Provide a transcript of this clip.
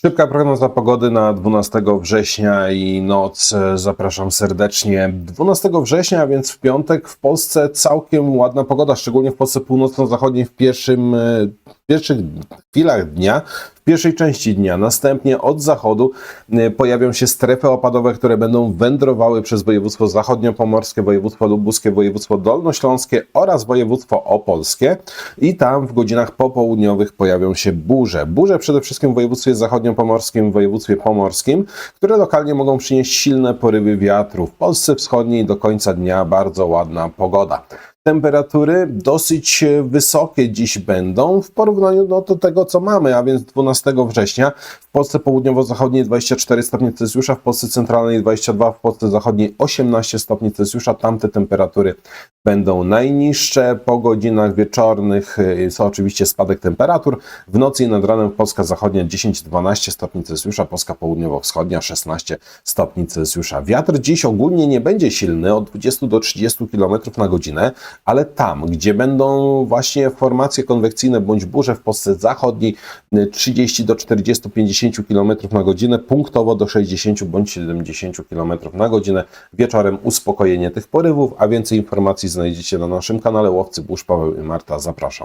Szybka prognoza pogody na 12 września i noc. Zapraszam serdecznie. 12 września, więc w piątek w Polsce całkiem ładna pogoda, szczególnie w Polsce północno-zachodniej w pierwszym, e, pierwszych chwilach dnia, w pierwszej części dnia. Następnie od zachodu e, pojawią się strefy opadowe, które będą wędrowały przez województwo zachodniopomorskie, województwo lubuskie, województwo dolnośląskie oraz województwo opolskie i tam w godzinach popołudniowych pojawią się burze. Burze przede wszystkim w województwie zachodniopomorskim, w województwie pomorskim, które lokalnie mogą przynieść silne porywy wiatru. W Polsce Wschodniej do końca dnia bardzo ładna pogoda. Temperatury dosyć wysokie dziś będą w porównaniu do, do tego, co mamy, a więc 12 września w Polsce południowo-zachodniej 24 stopnie Celsjusza, w Polsce centralnej 22, w Polsce zachodniej 18 stopni Celsjusza. Tamte temperatury będą najniższe. Po godzinach wieczornych y, jest oczywiście spadek temperatur. W nocy i nad ranem Polska zachodnia 10-12 stopni Celsjusza, Polska południowo-wschodnia 16 stopni Celsjusza. Wiatr dziś ogólnie nie będzie silny, od 20 do 30 km na godzinę, ale tam, gdzie będą właśnie formacje konwekcyjne bądź burze w Polsce zachodniej y, 30 do 40-50 km na godzinę, punktowo do 60 bądź 70 km na godzinę. Wieczorem uspokojenie tych porywów, a więcej informacji znajdziecie na naszym kanale Łowcy Burz. Paweł i Marta, zapraszam.